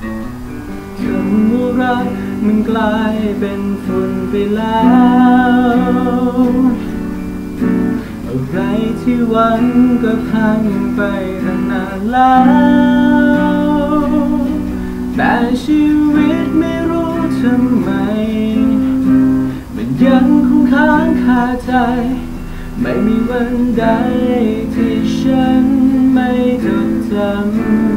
คำว่ารักมันกลายเป็นฝุ่นไปแล้ว อะไรที่หวังก็พังไปตั้งนานแล้ว แต่ชีวิตไม่รู้ทำไม มันยังคงค้างคาใจ ไม่มีวันใดที่ฉันไม่จดจำ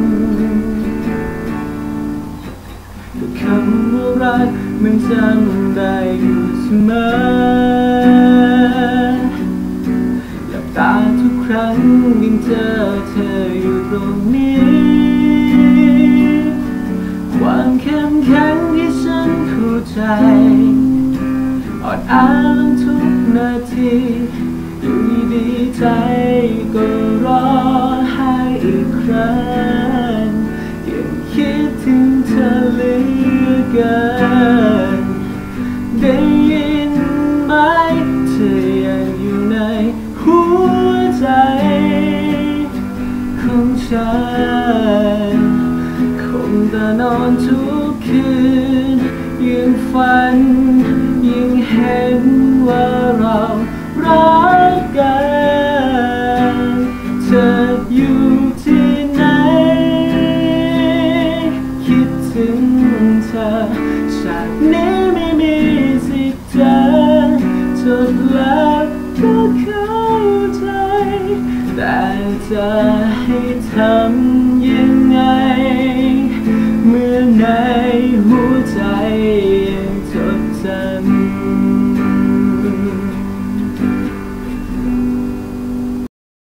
รักมันจำได้อยู่เสมอหลับตาทุกครั้งยังเจอเธออยู่ตรงนี้ ความเข้มแข็งที่ฉันเข้าใจอ่อนอ้างทุกนาทีอยู่ดีใจก็ร้องไห้อีกครั้งยังคิดถึงเธอ ใจของฉันคงแต่นอนทุกคืนยังฝันยังเห็นว่าเรารักกันเธออยู่ที่ไหนคิดถึงเธอ แต่จะให้ทำ